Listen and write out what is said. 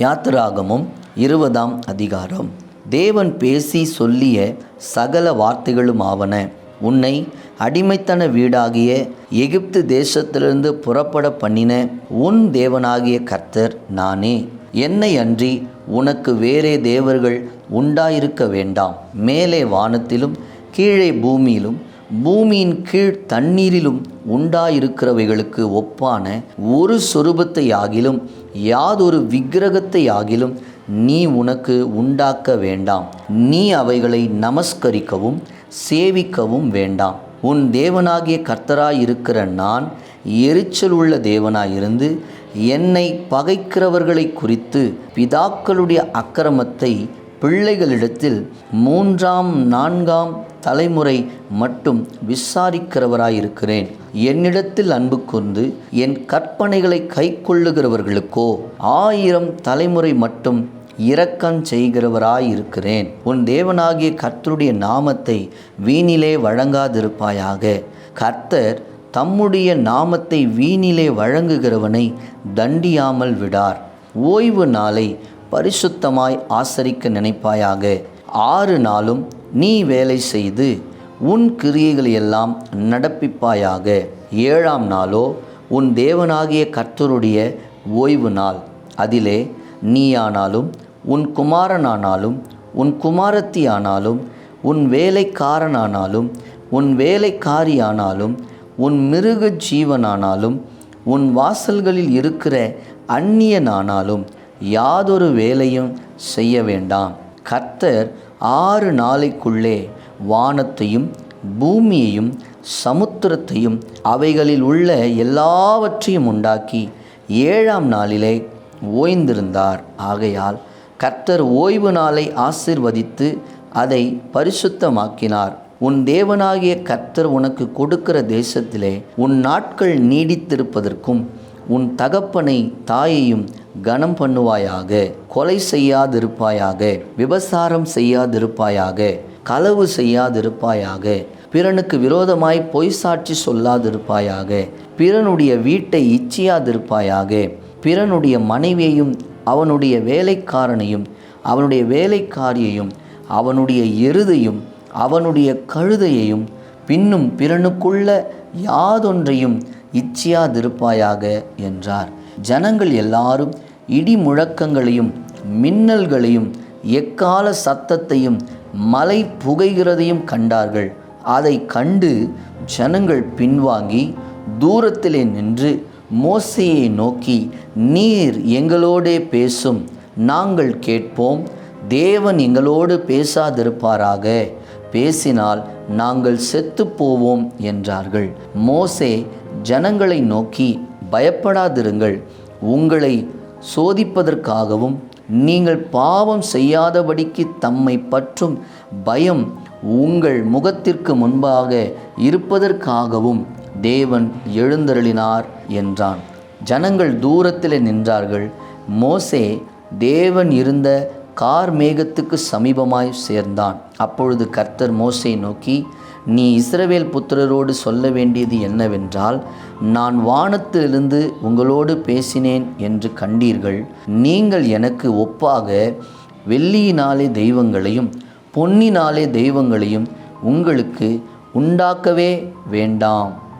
யாத்திராகமும் இருபதாம் அதிகாரம். தேவன் பேசி சொல்லிய சகல வார்த்தைகளும் ஆவன உன்னை அடிமைத்தன வீடாகிய எகிப்து தேசத்திலிருந்து புறப்பட பண்ணின உன் தேவனாகிய கர்த்தர் நானே. என்னை அன்றி உனக்கு வேறே தேவர்கள் உண்டாயிருக்க வேண்டாம். மேலே வானத்திலும் கீழே பூமியிலும் பூமியின் கீழ் தண்ணீரிலும் உண்டாயிருக்கிறவைகளுக்கு ஒப்பான ஒரு சொரூபத்தை ஆகிலும் யாதொரு விக்கிரகத்தை ஆகிலும் நீ உனக்கு உண்டாக்க வேண்டாம். நீ அவைகளை நமஸ்கரிக்கவும் சேவிக்கவும் வேண்டாம். உன் தேவனாகிய கர்த்தராயிருக்கிற நான் எரிச்சல் உள்ள தேவனாயிருந்து என்னை பகைக்கிறவர்களை குறித்து பிதாக்களுடைய அக்கிரமத்தை பிள்ளைகளிடத்தில் மூன்றாம் நான்காம் தலைமுறை மட்டும் விசாரிக்கிறவராயிருக்கிறேன். என்னிடத்தில் அன்பு கொண்டு என் கற்பனைகளை கைக்கொள்ளுகிறவர்களுக்கோ ஆயிரம் தலைமுறை மட்டும் இரக்கம் செய்கிறவராயிருக்கிறேன். உன் தேவனாகிய கர்த்தருடைய நாமத்தை வீணிலே வழங்காதிருப்பாயாக. கர்த்தர் தம்முடைய நாமத்தை வீணிலே வழங்குகிறவனை தண்டியாமல் விடார். ஓய்வு நாளை பரிசுத்தமாய் ஆசரிக்க நினைப்பாயாக. ஆறு நாளும் நீ வேலை செய்து உன் கிரியைகளையெல்லாம் நடப்பிப்பாயாக. ஏழாம் நாளோ உன் தேவனாகிய கர்த்தருடைய ஓய்வு நாள். அதிலே நீயானாலும் உன் குமாரனானாலும் உன் குமாரத்தி ஆனாலும் உன் வேலைக்காரனானாலும் உன் வேலைக்காரியானாலும் உன் மிருக ஜீவனானாலும் உன் வாசல்களில் இருக்கிற அந்நியனானாலும் யாதொரு வேலையும் செய்ய வேண்டாம். கர்த்தர் ஆறு நாளைக்குள்ளே வானத்தையும் பூமியையும் சமுத்திரத்தையும் அவைகளில் உள்ள எல்லாவற்றையும் உண்டாக்கி ஏழாம் நாளிலே ஓய்ந்திருந்தார். ஆகையால் கர்த்தர் ஓய்வு நாளை ஆசிர்வதித்து அதை பரிசுத்தமாக்கினார். உன் தேவனாகிய கர்த்தர் உனக்கு கொடுக்கிற தேசத்திலே உன் நாட்கள் நீடித்திருப்பதற்கும் உன் தகப்பனை தாயையும் கனம் பண்ணுவாயாக கொலை செய்யாதிருப்பாயாக விபசாரம் செய்யாதிருப்பாயாக களவு செய்யாதிருப்பாயாக பிறனுக்கு விரோதமாய் பொய் சாட்சி சொல்லாதிருப்பாயாக பிறனுடைய வீட்டை இச்சியாதிருப்பாயாக பிறனுடைய மனைவியையும் அவனுடைய வேலைக்காரனையும் அவனுடைய வேலைக்காரியையும் அவனுடைய எருதையும் அவனுடைய கழுதையையும் பின்னும் பிறனுக்குள்ள யாதொன்றையும் இச்சியாதிருப்பாயாக என்றார். ஜனங்கள் எல்லாரும் இடி முழக்கங்களையும் மின்னல்களையும் எக்கால சத்தத்தையும் மலை புகைகிறதையும் கண்டார்கள். அதை கண்டு ஜனங்கள் பின்வாங்கி தூரத்திலே நின்று மோசையை நோக்கி நீர் எங்களோடே பேசும் நாங்கள் கேட்போம் தேவன் எங்களோடு பேசாதிருப்பாராக. பேசினால் நாங்கள் செத்து போவோம் என்றார்கள். மோசே ஜனங்களை நோக்கி பயப்படாதிருங்கள். உங்களை சோதிப்பதற்காகவும் நீங்கள் பாவம் செய்யாதபடிக்கு தம்மை பற்றும் பயம் உங்கள் முகத்திற்கு முன்பாக இருப்பதற்காகவும் தேவன் எழுந்தருளினார் என்றான். ஜனங்கள் தூரத்தில் நின்றார்கள். மோசே தேவன் இருந்த கார் மேகத்துக்கு சமீபமாய் சேர்ந்தான். அப்பொழுது கர்த்தர் மோசை நோக்கி நீ இஸ்ரவேல் புத்திரரோடு சொல்ல வேண்டியது என்னவென்றால் நான் வானத்திலிருந்து உங்களோடு பேசினேன் என்று கண்டீர்கள். நீங்கள் எனக்கு ஒப்பாக வெள்ளியினாலே தெய்வங்களையும் பொன்னினாலே தெய்வங்களையும் உங்களுக்கு உண்டாக்கவே வேண்டாம்.